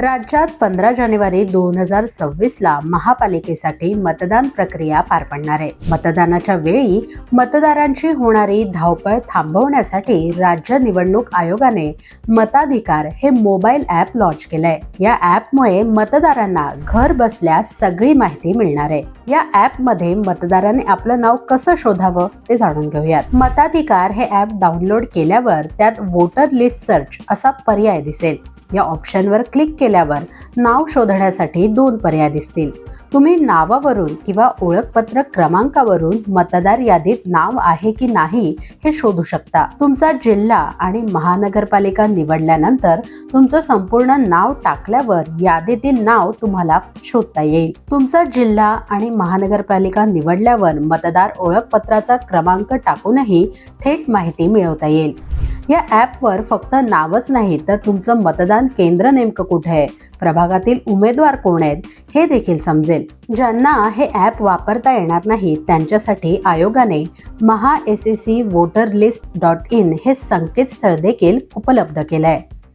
राज्यात पंधरा जानेवारी दोन हजार सव्वीसला महापालिकेसाठी मतदान प्रक्रिया पार पडणार आहे. मतदानाच्या वेळी मतदारांची होणारी धावपळ थांबवण्यासाठी राज्य निवडणूक आयोगाने मताधिकार हे मोबाईल ॲप लॉन्च केलंय. या ॲपमुळे मतदारांना घर बसल्या सगळी माहिती मिळणार आहे. या ॲपमध्ये मतदारांनी आपलं नाव कसं शोधावं ते जाणून घेऊयात. मताधिकार हे ॲप डाउनलोड केल्यावर त्यात वोटर लिस्ट सर्च असा पर्याय दिसेल. या ऑप्शनवर क्लिक केल्यावर नाव शोधण्यासाठी दोन पर्याय दिसतील. तुम्ही नावावरून किंवा ओळखपत्र क्रमांकावरून मतदार यादीत नाव आहे की नाही हे शोधू शकता. तुमचा जिल्हा आणि महानगरपालिका निवडल्यानंतर तुमचं संपूर्ण नाव टाकल्यावर यादीतील नाव तुम्हाला शोधता येईल. तुमचा जिल्हा आणि महानगरपालिका निवडल्यावर मतदार ओळखपत्राचा क्रमांक टाकूनही थेट माहिती मिळवता येईल. या ॲपवर फक्त नावच नाही तर तुमचं मतदान केंद्र नेमकं कुठे आहे? प्रभागातील उमेदवार कोण आहेत? हे देखील समजेल. ज्यांना हे ॲप वापरता येणार नाही त्यांच्यासाठी आयोगाने Maha S S C voter list dot in हे संकेतस्थळ देखील उपलब्ध केलं आहे